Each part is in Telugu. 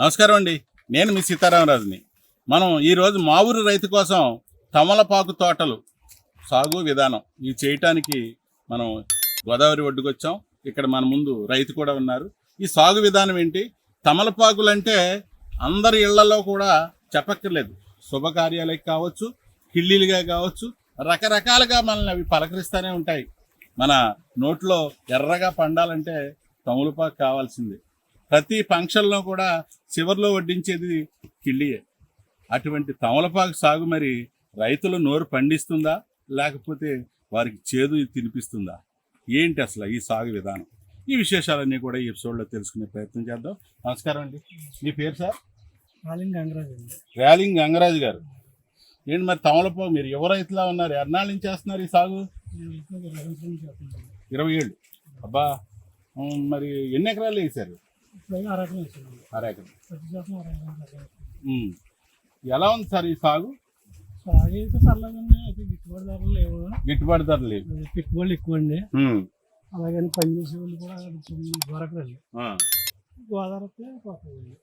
నమస్కారం అండి. నేను మీ సీతారామరాజుని. మనం ఈరోజు మా ఊరు రైతు కోసం తమలపాకు తోటలు సాగు విధానం ఇవి చేయటానికి మనం గోదావరి ఒడ్డుకు వచ్చాం. ఇక్కడ మన ముందు రైతు కూడా ఉన్నారు. ఈ సాగు విధానం ఏంటి? తమలపాకులు అంటే అందరి ఇళ్ళలో కూడా చెప్పక్కర్లేదు. శుభకార్యాలకు కావచ్చు కిళ్ళీలుగా కావచ్చు రకరకాలుగా మనల్ని అవి పలకరిస్తూనే ఉంటాయి. మన నోట్లో ఎర్రగా పండాలంటే తమలపాకు కావాల్సిందే. ప్రతి ఫంక్షన్లో కూడా చివర్లో వడ్డించేది కిళ్ళియే. అటువంటి తమలపాకు సాగు మరి రైతులు నోరు పండిస్తుందా? లేకపోతే వారికి చేదు తినిపిస్తుందా? ఏంటి అసలు ఈ సాగు విధానం? ఈ విశేషాలన్నీ కూడా ఈ ఎపిసోడ్లో తెలుసుకునే ప్రయత్నం చేద్దాం. నమస్కారం అండి. మీ పేరు సార్? కాలింగ్ గంగరాజు అండి. ర్యాలింగ్ గంగరాజు గారు. ఏంటి మరి తమలపాకు మీరు యువ రైతులా ఉన్నారు? ఎన్నాళ్ళ నుంచి చేస్తున్నారు ఈ సాగు? ఇరవై ఏళ్ళు. అబ్బా మరి ఎన్ని ఎకరాలు వేసారు ఇప్పుడు అరకం వేసాను అర ఎకరం ప్రతి శాతం అరకం అరకం ఉమ్. ఎలా ఉంది సార్ ఈ సాగు? సాగు అయితే పర్లేదండి అయితే గిట్టుబాటు ధరలు లేవు. గిట్టుబాటు ధర లేదు అది పెట్టుబడులు ఎక్కువ అండి. అలాగని పనిచేసే వాళ్ళు కూడా ఆ. గోదావరి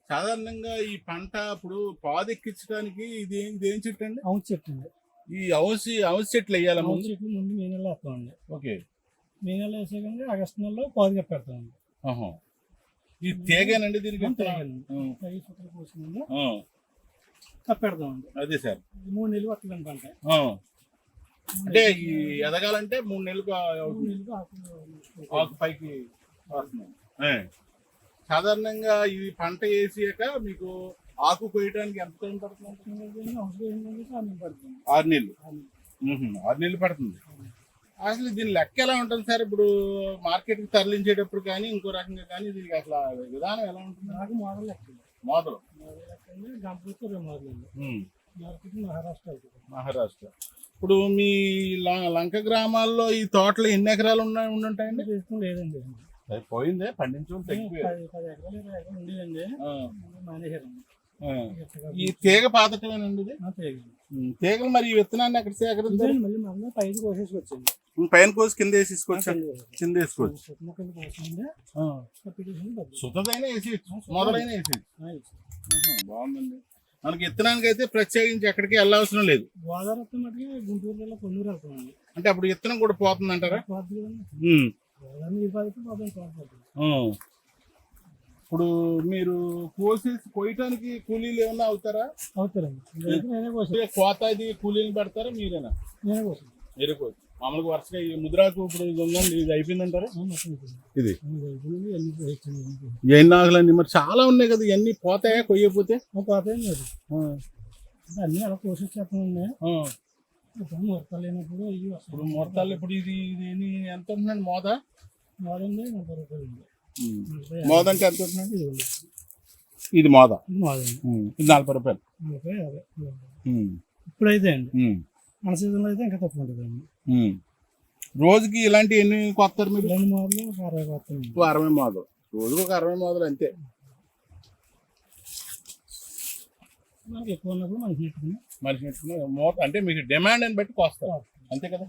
సాధారణంగా ఈ పంట ఇప్పుడు పాదు ఎక్కించడానికి ఇది ఏం- చెట్టు అండి? అవును చెట్టు అండి. ఈ అవసి అవసి చెట్లు వేయాలి అవును ముందు? చెట్లు ముందు మే నెలలో వేస్తామండి. ఓకే. మే నెలలో వేసాకండి ఆగస్టు నెలలో పాదుగా పెడతామండి ఈ తేగేనండి దీనికి? అదే సార్. మూడు నెలలు పట్టదండి పంట. అంటే ఈ ఎదగాలంటే మూడు నెలలు ఆకు పైకి. సాధారణంగా ఈ పంట వేసాక మీకు ఆకు కోయడానికి ఎంత టైం పడుతుంది? ఆరు నెలలు. ఆరు నెలలు. పడుతుంది. అసలు దీని లెక్క ఎలా ఉంటుంది సార్? ఇప్పుడు మార్కెట్కి తరలించేటప్పుడు కానీ ఇంకో రకంగా కానీ దీనికి అసలు విధానం ఎలా ఉంటుంది? నాకు మోడల్ లెక్క model model. Market Maharashtra Maharashtra ఇప్పుడు మీ లంక గ్రామాల్లో ఈ తోటలు ఎన్ని ఎకరాలు ఉన్నాయి ఉండుంటాయండి? లేదండి. పోయిందే పండించడం తగ్గిపోయారు పది ఎకరాలు ఉండేదండి. ఈ తీగ. ఉమ్, తీగలు మరి ఈ విత్తనాన్ని అక్కడ సేకరించారు? ఇదేంటి మళ్ళీ మళ్ళీ పైకి కోసేసి వచ్చింది. పైన కోసి కింద వేసేసుకోవచ్చు కింద వేసుకోవచ్చు. సుతదైనా వేసేయచ్చు మొదలైన. ఆహా, బాగుందండి. మనకి విత్తనానికి అయితే ప్రత్యేకించి ఎక్కడికి వెళ్ళవసరం లేదు. గోదావరి వస్తే మటుకి గుంటూరు జిల్లా కొన్నూరు వెళ్తామండి అంటే అప్పుడు విత్తనం కూడా పోతుంది అంటారా పోతుంది కదండి. ఉమ్, గోదావరి నీరు పారితే పోతుంది పోతుంది ఆ. ఇప్పుడు మీరు కోసేసి కోయటానికి కూలీలు ఏమన్నా అవుతారా? అవుతారండి. కోత ఇది కూలీలు పెడతారా మీరేనా? నేనే కోసాను మీరే కోసి మామూలుగా వరుసగా ఈ ముద్రాకు ఇప్పుడు ఇది ఉందండి ఇది అయిపోయిందంటారా. ఇది. ఎన్ని ఆకులండి మరి చాలా ఉన్నాయి కదా ఇవన్నీ పోతాయా కొయ్యపోతే పోతాయండి అన్నీ అలా. ఇప్పుడు ముహూర్తాలు లేనప్పుడు ఇప్పుడు మొత్తాలు ఇప్పుడు ఇది ఇది ఎంత ఉంటుందండి మోద? మోదండి ముప్పై రూపాయలు ఉంది. మోద అంటే ఎంత ఇది మోద. ఇది నలభై రూపాయలు. ఇప్పుడైతే అండి మన సీజన్లో అయితే ఇంకా తక్కువ ఉంటుందండి ఉమ్. రోజుకి ఇలాంటి ఎన్ని కొత్తారు మీరు? రెండు ఒక అరవై ఓ అరవై మోదలు. రోజుకు ఒక అరవై మోదలు అంతే. మనకి ఎక్కువ ఉన్నప్పుడు మనకి మనిషి మోత అంటే మీకు డిమాండ్ అని బట్టి కోస్తారు. అంతే కదా?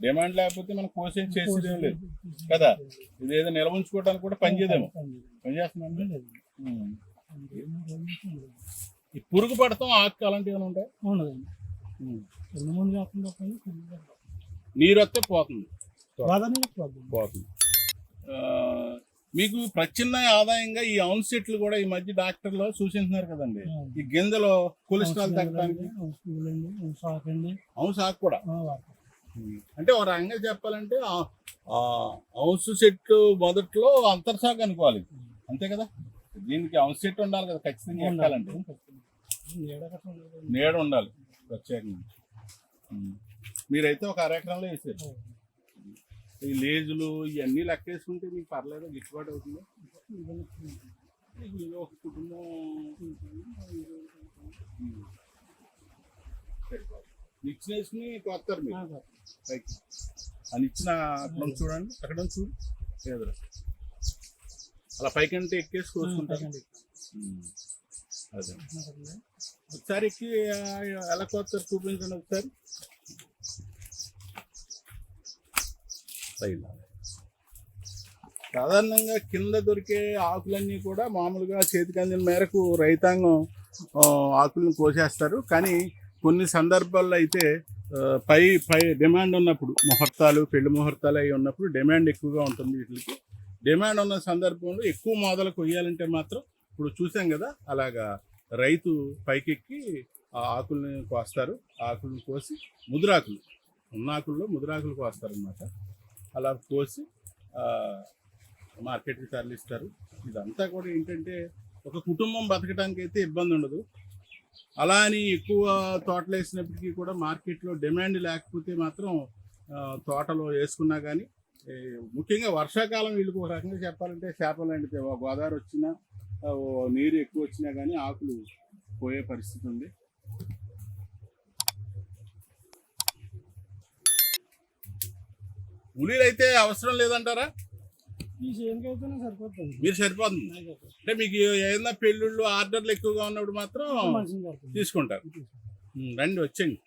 డిమాండ్ లేకపోతే మనం కోసేది చేసేది లేదు. కదా? ఇది ఏదో నిల్వ ఉంచుకోవడానికి కూడా పని చేయదేమో. పని చేస్తుందండి ఉమ్. ఈ పురుగు పడతాం ఆకు అలాంటివి ఏమైనా ఉంటాయి? ఉండదండి నీరు వస్తే పోతుంది. పోతుంది. మీకు ప్రత్యామ్నాయ ఆదాయంగా ఈ అవున్ సెట్లు కూడా ఈ మధ్య డాక్టర్లు సూచిస్తున్నారు కదండి. ఈ గింజలో కొలెస్ట్రాల్ తగ్గడానికి? అవును సాకు కూడా. అంటే ఒక రకంగా చెప్పాలంటే హౌస్ సెట్ మొదట్లో అంతర్సాగు అనుకోవాలి. అంతే కదా? దీనికి హౌస్ సెట్ ఉండాలి కదా ఖచ్చితంగా ఎక్కాలంటే నీడ ఉండాలి ప్రత్యేకంగా. మీరైతే ఒక అర ఎకరంలో వేసారు ఈ లేజులు ఇవన్నీ లెక్క వేసుకుంటే మీకు పర్లేదు? గిట్టుబాటు అవుతుంది? ఒక కుటుంబం. నిచ్చిన వేసుకుని కొత్తారు మీరు. ఆ. పైకి. అని ఇచ్చిన అక్కడ ఉంది చూడండి. అక్కడ చూడు. ఎదురు. అలా పైకంటే ఎక్కేసి కోసుకుంటారు. అదే? ఒకసారి ఎక్కి ఆ, ఎలా కోస్తారు చూపించండి ఒకసారి. సాధారణంగా కింద దొరికే ఆకులన్నీ కూడా మామూలుగా చేతికి అందిన మేరకు రైతాంగం ఆ, ఆకులను కోసేస్తారు. కానీ కొన్ని సందర్భాల్లో అయితే పై పై డిమాండ్ ఉన్నప్పుడు ముహూర్తాలు పెళ్ళి ముహూర్తాలు అవి ఉన్నప్పుడు డిమాండ్ ఎక్కువగా ఉంటుంది వీటికి. డిమాండ్ ఉన్న సందర్భంలో ఎక్కువ మొదలు కొయ్యాలంటే మాత్రం ఇప్పుడు చూసాం కదా అలాగా రైతు పైకెక్కి ఆ ఆకుల్ని కోస్తారు. ఆ ఆకులను కోసి ముదురాకులు ఉన్న ఆకుల్లో ముదురాకులు కోస్తారనమాట అలా కోసి మార్కెట్కి తరలిస్తారు. ఇదంతా కూడా ఏంటంటే ఒక కుటుంబం బతకడానికి అయితే ఇబ్బంది ఉండదు అలా అని ఎక్కువ తోటలు వేసినప్పటికీ కూడా మార్కెట్లో డిమాండ్ లేకపోతే మాత్రం తోటలో వేసుకున్నా కానీ ముఖ్యంగా వర్షాకాలం వీళ్ళకి ఒక రకంగా చెప్పాలంటే చేపలు అంటే గోదావరి వచ్చినా ఓ నీరు ఎక్కువ వచ్చినా కానీ ఆకులు పోయే పరిస్థితి ఉంది. ఉలీలు అయితే అవసరం లేదంటారా ఈ చేనుకి అయితేనే సరిపోతుంది మీరు సరిపోతుంది. అంటే మీకు ఏదైనా పెళ్ళిళ్ళు ఆర్డర్లు ఎక్కువగా ఉన్నప్పుడు మాత్రం తీసుకుంటారు. రండి వచ్చండి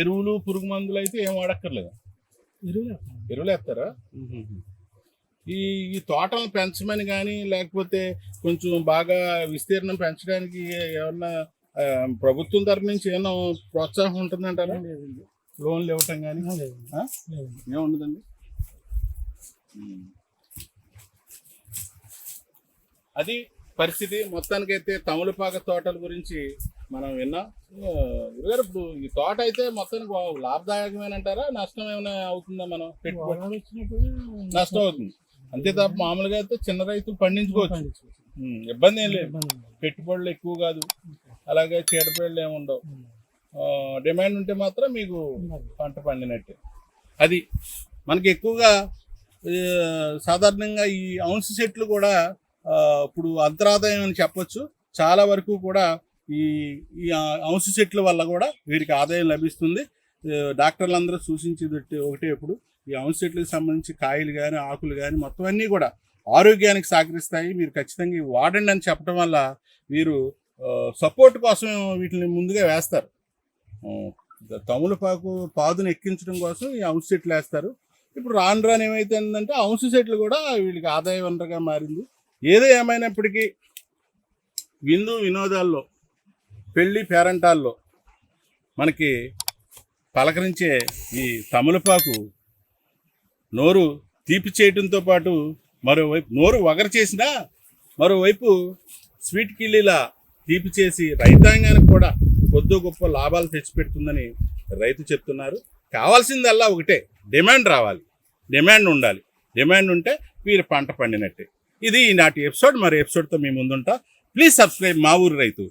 ఎరువులు పురుగు మందులు అయితే ఏం వాడక్కర్లేదు. ఎరువులు వేస్తాం. ఎరువులు వేస్తారా? ఈ ఈ తోటలను పెంచమని కానీ లేకపోతే కొంచెం బాగా విస్తీర్ణం పెంచడానికి ఏమన్నా ప్రభుత్వం తరపు నుంచి ఏమన్నా ప్రోత్సాహం ఉంటుందంటారా. లోన్లు ఇవ్వటం కానీ. ఏముండదండి? అది పరిస్థితి మొత్తానికైతే తమలపాక తోటల గురించి మనం విన్నాం. గురుగారు ఇప్పుడు ఈ తోట అయితే మొత్తానికి లాభదాయకమేనంటారా? నష్టం ఏమైనా అవుతుందా మనం? వచ్చినప్పుడు నష్టం అవుతుంది. అంతే తప్ప మామూలుగా అయితే చిన్న రైతులు పండించుకోవచ్చు. ఇబ్బంది ఏం లేదు. పెట్టుబడులు ఎక్కువ కాదు. అలాగే చీడపీడలు ఏమి ఉండవు. ఆ, డిమాండ్ ఉంటే మాత్రం మీకు. పంట పండినట్టే. అది మనకి ఎక్కువగా సాధారణంగా ఈ ఔన్స్ చెట్లు కూడా ఇప్పుడు అంతరాదాయం అని చెప్పొచ్చు. చాలా వరకు కూడా ఈ ఈ ఔన్స్ చెట్ల వల్ల కూడా వీరికి ఆదాయం లభిస్తుంది. ఆ, డాక్టర్లు అందరూ సూచించేది ఒకటే- ఇప్పుడు ఈ ఔన్స్ చెట్లకు సంబంధించి కాయలు కానీ ఆకులు కానీ మొత్తం అన్నీ కూడా ఆరోగ్యానికి సహకరిస్తాయి. మీరు ఖచ్చితంగా వాడండి అని చెప్పడం వల్ల వీరు సపోర్ట్ కోసం వీటిని ముందుగా వేస్తారు. తములపాకు తమలపాకు పాదును ఎక్కించడం కోసం ఈ అంశ సెట్లు వేస్తారు. ఇప్పుడు రాను రాను ఏమైతుందంటే అంశ సెట్లు కూడా వీళ్ళకి ఆదాయ వనరుగా మారింది. ఏదో ఏమైనప్పటికీ విందు వినోదాల్లో పెళ్ళి పేరంటాల్లో మనకి పలకరించే ఈ తమలపాకు నోరు తీపి చేయడంతో పాటు మరోవైపు నోరు వగర చేసినా మరోవైపు స్వీట్ కిల్లీలా తీపి చేసి రైతాంగానికి కూడా కొద్ది గొప్ప లాభాలు తెచ్చిపెడుతుందని రైతు చెప్తున్నారు. కావాల్సిందల్లా ఒకటే డిమాండ్ రావాలి. డిమాండ్ ఉండాలి. డిమాండ్ ఉంటే వీరు పంట పండినట్టే. ఇది ఈనాటి ఎపిసోడ్. మరి ఎపిసోడ్తో మీ ముందుంటా. ప్లీజ్ సబ్స్క్రైబ్ మా ఊరు రైతు.